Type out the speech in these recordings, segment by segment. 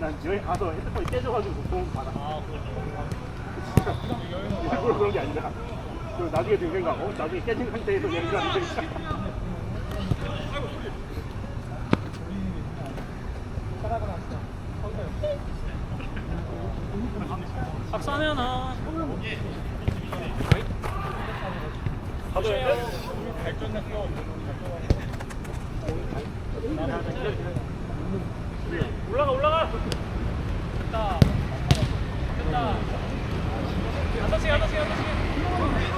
난 여행 가서 핸드폰이 깨져가지고 도움 받아. 아, 진짜. 일부러 그런 게 아니라. 그리고 나중에 든 생각, 어? 나중에 깨진 상태에서 여행을 하는 되니까. 박사면 아 가도 돼? 올라가, 올라가! 됐다. 됐다. 안 다치게 안 다치게 안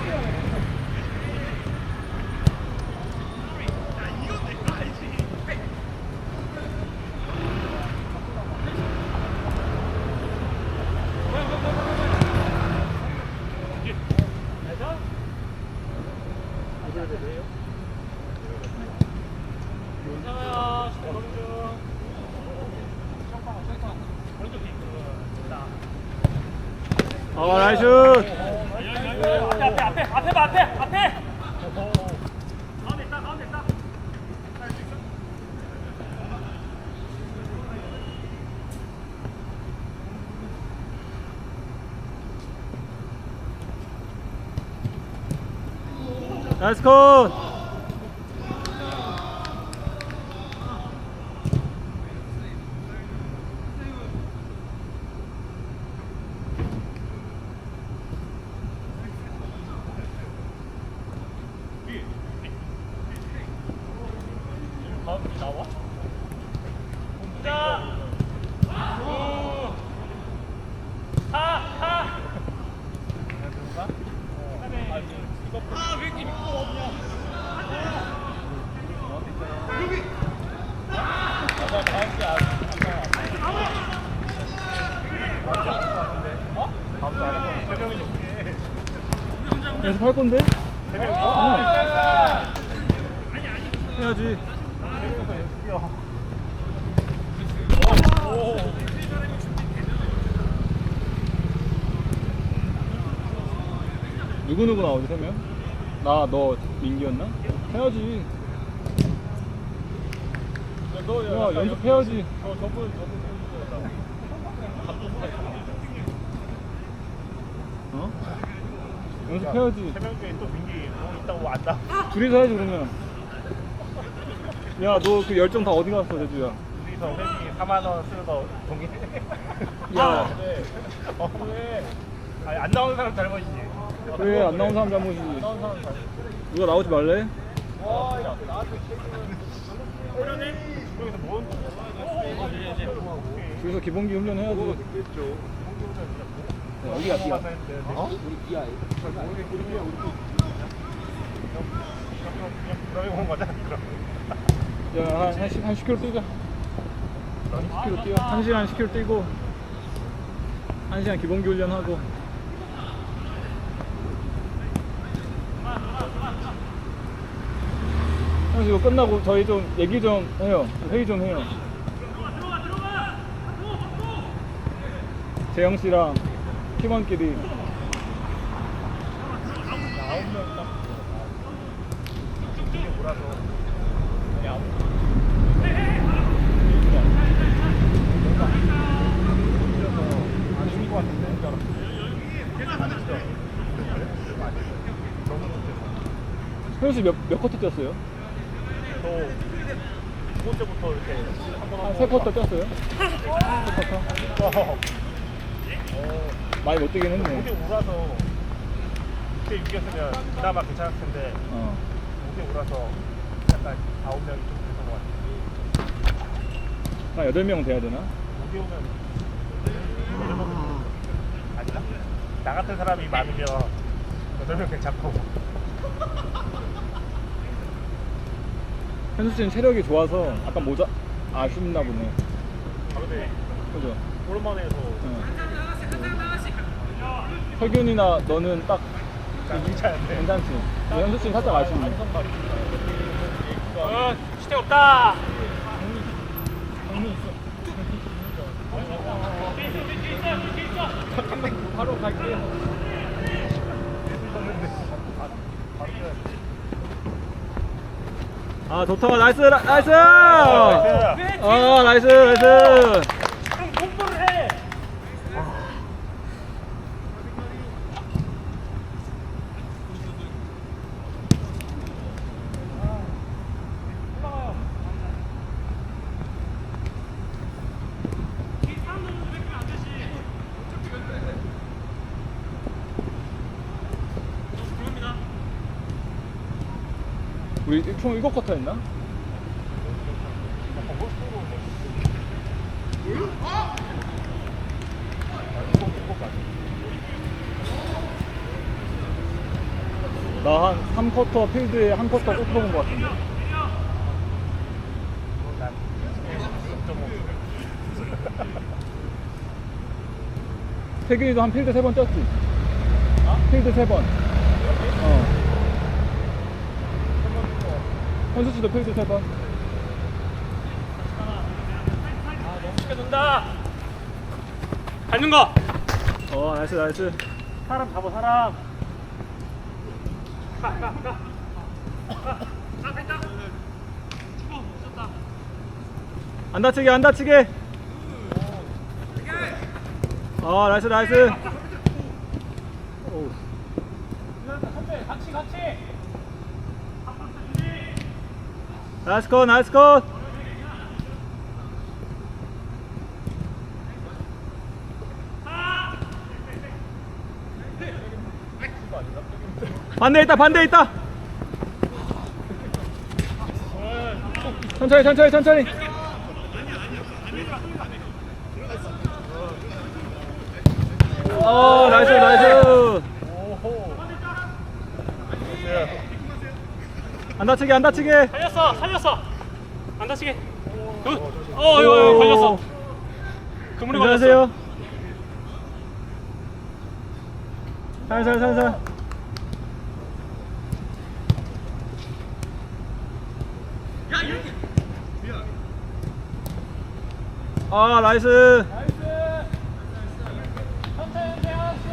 아 나이스. 앞에 앞에 앞에 앞에 봐 앞에 앞에. 가운데 있다 가운데 있다. 나이스 컷 하. 아왜 이렇게 믿고 없냐? 연습할 건데? 어. 해야지 누구누구 나오지 세 명? 나 너 민기였나? 해야지 야 연습해야지 어? 연습해야지 세명 중에 또 민기 뭐 있다고 안다. 둘이서 해야지 그러면 야 너 그 열정 다 어디 갔어 제주야 둘이서 회비 4만 원 쓰는 거 동의해? 야. 네. 어, 왜? 아니, 안 나오는 사람 잘못이지. 그래 안 나온 사람 잘못이지 안 나오는 사람 잘못. 누가 나오지 말래? 와, 야, 나한테 그러네? 여기서 뭔? 그래서 기본기 훈련 해야지 야, 어디가 뛰어? 어? 우리 비야. 우리 우리 비야 우리 비. 그럼 온 거잖아. 그럼. 야, 한, 한, 10, 한 10km 뛰자. 10km 뛰어. 1시간 10km 뛰고, 1시간 기본기 훈련하고. 그래서 이거 끝나고 저희 좀 얘기 좀 해요. 회의 좀 해요. 재영 씨랑 팀원끼리. 현우 씨몇, 몇 커트 뛰었어요? 저두 번째부터 이렇게 한번 한세 커터 뛰었어요? 세? 어. 많이 못 뛰긴 했네. 목에 울어서 그때 이겼으면 그나마 괜찮을 텐데 어. 목에 울어서 약간 아홉 명이 좀 돼서 것 같아. 한 8명 돼야 되나? 목에 오면 여덟 명 아니다. 나 같은 사람이 많으면 여덟 명 괜찮고 현수 씨는 체력이 좋아서 약간 모자 아쉽나 보네. 아 근데 그죠? 오랜만에 해서 응. 석윤이나 너는 딱 괜찮은데. 괜찮지? 씨는 살짝 아쉽네. 어, 시대 없다. 바로 갈게. 아 좋다 나이스 나- 나이스 아 나이스 나이스 우리 총 일곱 쿼터 했나? 나 한 3쿼터 필드에 한 쿼터 꼭 들어본 것 같은데 태균이도 한 필드 세번 뛰었지? 필드 세 번. 어. 현수 씨도 필드 세 번. 너무 쉽게 논다. 밟는 거. 어, 나이스, 나이스. 사람 잡아 사람. 가, 가, 가. 가, 가, 가. 주고, 쳤다. 안 다치게, 안 다치게. 어, 나이스, 나이스. 같이, 같이. 나이스 컷, 나이스 컷. 반대 있다, 반대 있다. 천천히, 천천히, 천천히. 어, 나이스, 나이스. 안 다치게, 안 다치게. 살렸어, 살렸어. 안 다치게. 굿. 어, 이거, 이거 걸렸어. 그물에 걸렸어. 안녕하세요. 살살 살살. 아 나이스. 천천히, 태양 씨.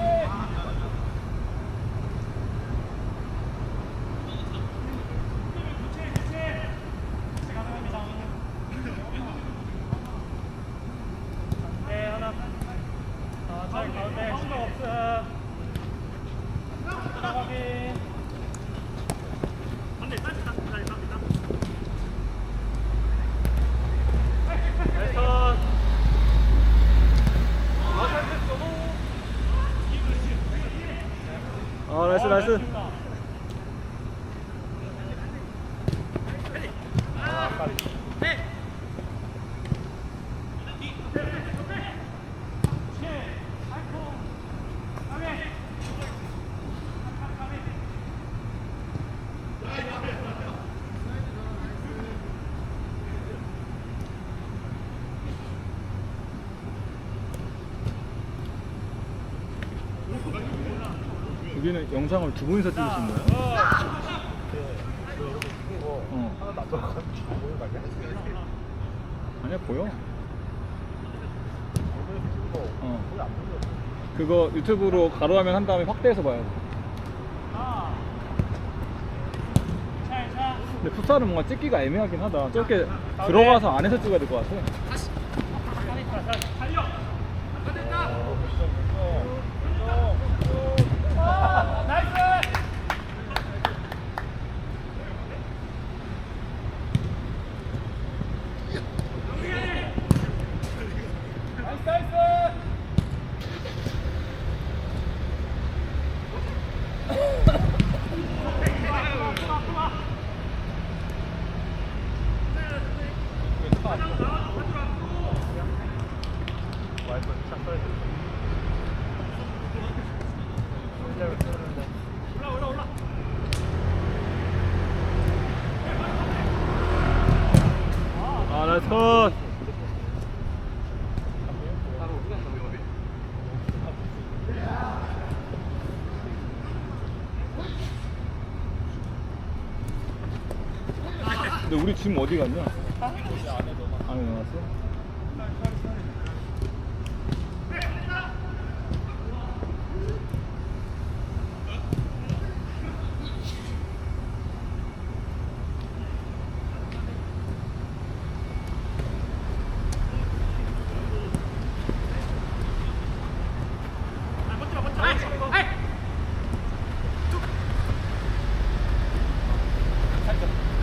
네, 하나. 아, 잘 가운데 신경 없어. 들어가기. 안돼, 빨리 가, 빨리 가, 빨리 가. 나이스. 아, 잘 됐어. 아 여기는 영상을 두 분이서 찍으신 거예요? 어. 아니야 보여. 어. 그거 유튜브로 가로화면 한 다음에 확대해서 봐야 돼. 근데 풋살은 뭔가 찍기가 애매하긴 하다. 저렇게 들어가서 안에서 찍어야 될 것 같아. 달려. 나이스. 올라 올라. 아 나이스 컷. 근데 우리 지금 어디 갔냐? 안에 넣어놨어?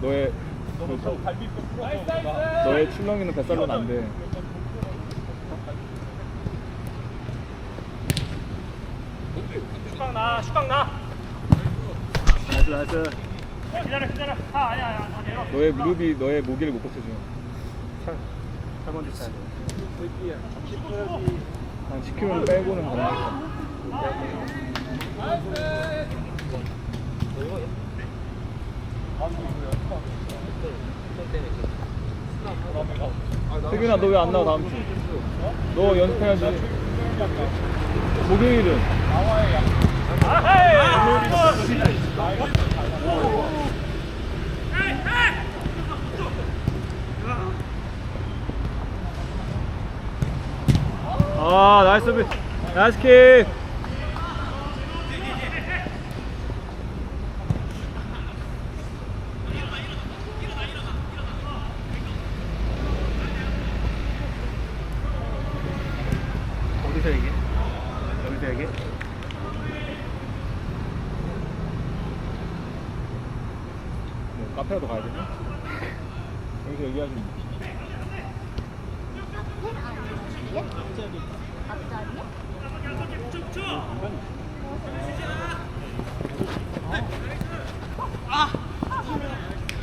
너의 그, 너의 출렁이는 뱃살로는 안 돼. 슈강 나 슈강 나 나이스, 나이스. 기다려 기다려 아 아니야 아니야 아, 내려 너의 무릎이 너의 모기를 못 버텨줘. 세 번째 차야 한 10kg 빼고는 가능하겠다. 태균아, 너 왜 안 나와, 다음 주? 너 연습해야지. 목요일은? 아, 나이스, 비- 나이스 킥. 어디서 얘기해? 여기서 얘기해? 뭐, 카페라도 가야 되나? 여기서 얘기하지. 뭐.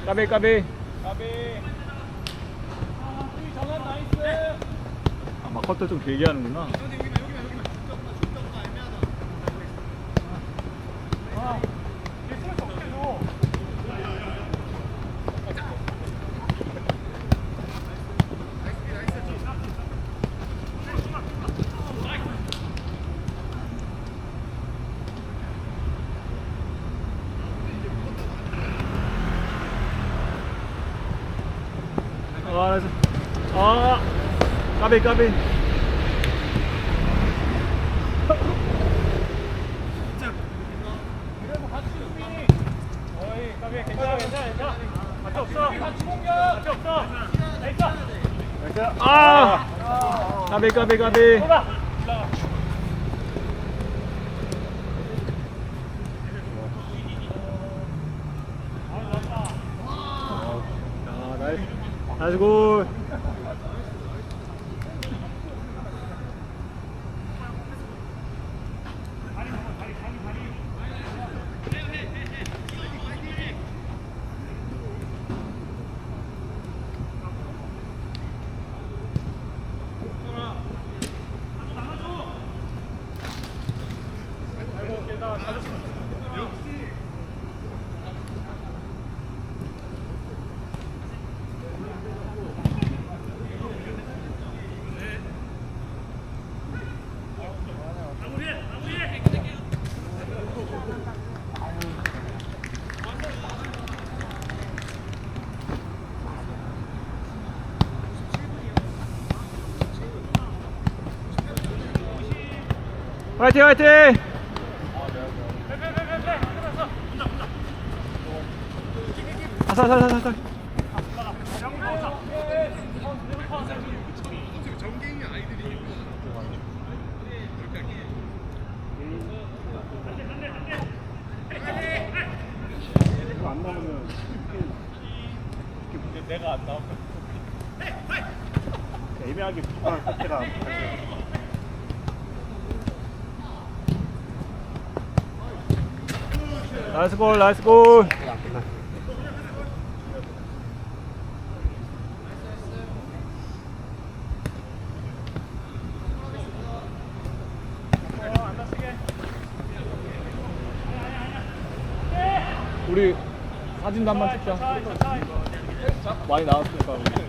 까베 까베 아 마커터 좀 길게 하는구나 아 나이스 아 없어. 밖에 없어 나이스 아 까베 까베 까베 쏘라 아 나이스 나이스 골 화이팅 화이팅! 아사사사사 이거 안 나오면 내가 안 나와 애매하게 불편한 상태가 나이스 골 나이스 골 우리 사진도 한번 찍자 많이 나왔으니까.